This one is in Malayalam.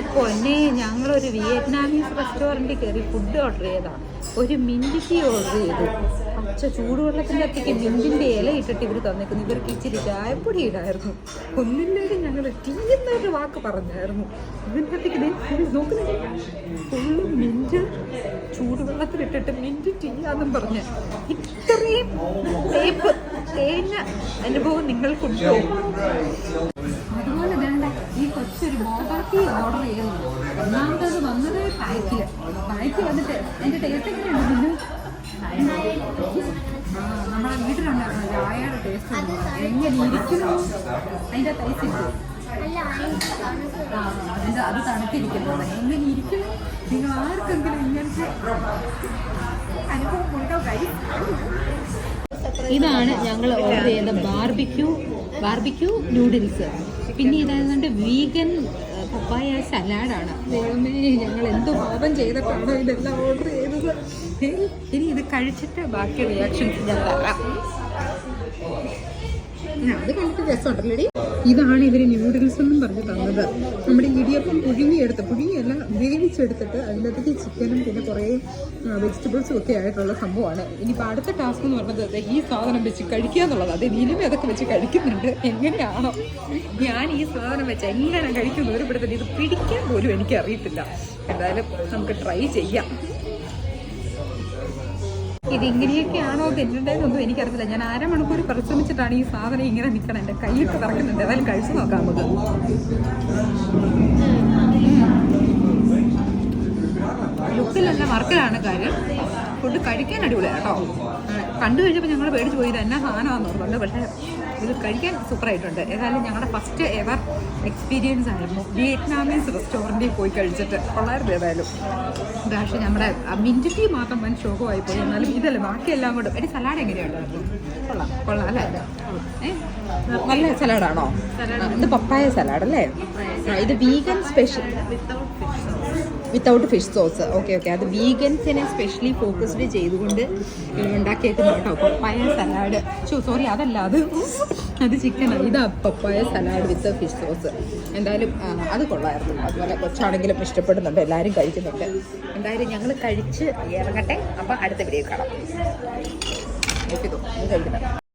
എന്റെ പൊന്നെ ഞങ്ങളൊരു വിയറ്റ്നാമീസ് റെസ്റ്റോറന്റിൽ കയറി ഫുഡ് ഓർഡർ ചെയ്തതാണ്. ഒരു മിന്റ് ടീ ഓർഡർ ചെയ്തു. പച്ച ചൂടുവെള്ളത്തിന്റെ അത്തേക്ക് മിന്റിന്റെ ഇല ഇട്ടിട്ട് ഇവർ തന്നേക്കുന്നു ഇവർക്ക് ഇച്ചിരി ചായപ്പൊടി ഇടായിരുന്നു. ഒന്നില്ലേക്ക് ഞങ്ങൾ ടീ എന്നൊരു വാക്ക് പറഞ്ഞായിരുന്നു. ഇതിന്റെ അത്തേക്ക് നോക്കുന്നില്ലേ ഫുള്ള് മിന്റ് ചൂടുവെള്ളത്തിലിട്ടിട്ട് മിന്റ് ടീ ആണെന്നും പറഞ്ഞ്. ഇത്രയും തേപ്പ് തേഞ്ഞ അനുഭവം നിങ്ങൾക്കുണ്ടോ? കൊച്ചൊരു ഓർഡർ ചെയ്യുന്നു. ഒന്നാമത്തത് വന്നത് പാക്കിൽ പായ്ക്ക് വന്നിട്ട് എന്റെ ടേസ്റ്റ് എങ്ങനെയുണ്ട് നമ്മുടെ വീട്ടിലുണ്ടായിരുന്നു ചായയുടെ ടേസ്റ്റ് എങ്ങനെ ഇരിക്കുന്നു? അതിന്റെ ടേസ്റ്റ് ഇരിക്കും അത് തണുത്തിരിക്കുന്നു. എങ്ങനെ ഇരിക്കുന്നു? നിങ്ങൾ ആർക്കെങ്കിലും ഇങ്ങനത്തെ അനുഭവം കൊടുക്കാൻ കഴിയും ഇതാണ് ഞങ്ങൾ ഓർഡർ ചെയ്ത ബാർബിക്യൂ ബാർബിക്യൂ നൂഡിൽസ് പിന്നെ ഇതായതുകൊണ്ട് വീഗൻ പപ്പായ സലാഡാണ് ദൈവമേ ഞങ്ങൾ എന്ത് പാപം ചെയ്തിട്ടാണോ ഇതെല്ലാം ഓർഡർ ചെയ്തത്? ഇനി ഇത് കഴിച്ചിട്ട് ബാക്കി റിയാക്ഷൻസ് ഞാൻ തരാം അത് കണ്ടിട്ട് രസമുണ്ടല്ലോടി? ഇതാണ് ഇവർ ന്യൂഡിൽസ് എന്നും പറഞ്ഞ് തന്നത്. നമ്മുടെ ഇടിയപ്പം പുഴുങ്ങിയെടുത്ത് പുഴുങ്ങിയല്ല വേവിച്ചെടുത്തിട്ട് അതിനകത്തേക്ക് ചിക്കനും പിന്നെ കുറേ വെജിറ്റബിൾസും ഒക്കെ ആയിട്ടുള്ള സംഭവമാണ്. ഇനിയിപ്പോൾ അടുത്ത ടാസ്ക് എന്ന് പറഞ്ഞത് ഈ സാധനം വെച്ച് കഴിക്കുക എന്നുള്ളത് അത് നീലിമ അതൊക്കെ വെച്ച് കഴിക്കുന്നുണ്ട്. എങ്ങനെയാണോ? ഞാൻ ഈ സാധനം വെച്ച് എങ്ങനെ കഴിക്കുന്നു? ഒരു പിടുത്തം ഇത് പിടിക്കാൻ പോലും എനിക്ക് അറിയത്തില്ല എന്തായാലും നമുക്ക് ട്രൈ ചെയ്യാം. ഇത് ഇങ്ങനെയൊക്കെയാണോ തിന്നണ്ടതെന്നൊന്നും എനിക്കറിയില്ല ഞാൻ അരമണിക്കൂർ പരിശ്രമിച്ചിട്ടാണ് ഈ സാധനം ഇങ്ങനെ നിൽക്കണം എന്റെ കൈയിട്ട് പറക്കുന്നുണ്ട് അതായത് കഴിച്ചു നോക്കാം നമുക്ക്. ലുക്കിലല്ല വർക്കിലാണ് കാര്യം. ഫുഡ് കഴിക്കാൻ അടിപൊളിയാണ് കേട്ടോ. കണ്ടു കഴിഞ്ഞപ്പോൾ ഞങ്ങൾ പേടിച്ച് പോയി ഇത് എന്നാ സാധനമാണെന്ന് ഓർമ്മയുണ്ട് പക്ഷേ ഇത് കഴിക്കാൻ സൂപ്പറായിട്ടുണ്ട്. ഏതായാലും ഞങ്ങളുടെ ഫസ്റ്റ് എവർ എക്സ്പീരിയൻസ് ആയിരുന്നു വിയറ്റ്നാമീസ് റെസ്റ്റോറന്റിൽ പോയി കഴിച്ചിട്ട്. കൊള്ളായിരുന്നു ഏതായാലും. പക്ഷേ നമ്മുടെ മിന്റ് ടീ മാത്രം വൻ ശോകമായി പോയി. എന്നാലും ഇതല്ല ബാക്കിയെല്ലാം കൂടെ. ഒരു സലാഡ് എങ്ങനെയുണ്ടായിരുന്നു? കൊള്ളാം കൊള്ളാം അല്ലേ? നല്ല സലാഡാണോ ഇത് പപ്പായ സലാഡ് അല്ലേ? ഇത് vegan special without fish sauce okay okay അത് വീഗൻസിനെ സ്പെഷ്യലി ഫോക്കസ്ഡ് ചെയ്തുകൊണ്ട് ഉണ്ടാക്കിയേക്കുന്ന കേട്ടോ. പപ്പായ സലാഡ് ഷോ സോറി അതല്ല അത് അത് ചിക്കനാണ് ഇതാ പപ്പായ സലാഡ് വിത്ത് ഫിഷ് സോസ് എന്തായാലും അത് കൊള്ളായിരുന്നു. അതുപോലെ കൊച്ചാണെങ്കിലും ഇഷ്ടപ്പെടുന്നുണ്ട് എല്ലാവരും കഴിക്കുന്നുണ്ട്. എന്തായാലും ഞങ്ങൾ കഴിച്ച് ഇറങ്ങട്ടെ. അപ്പം അടുത്ത വീഡിയോ കാണാം. ഓക്കെ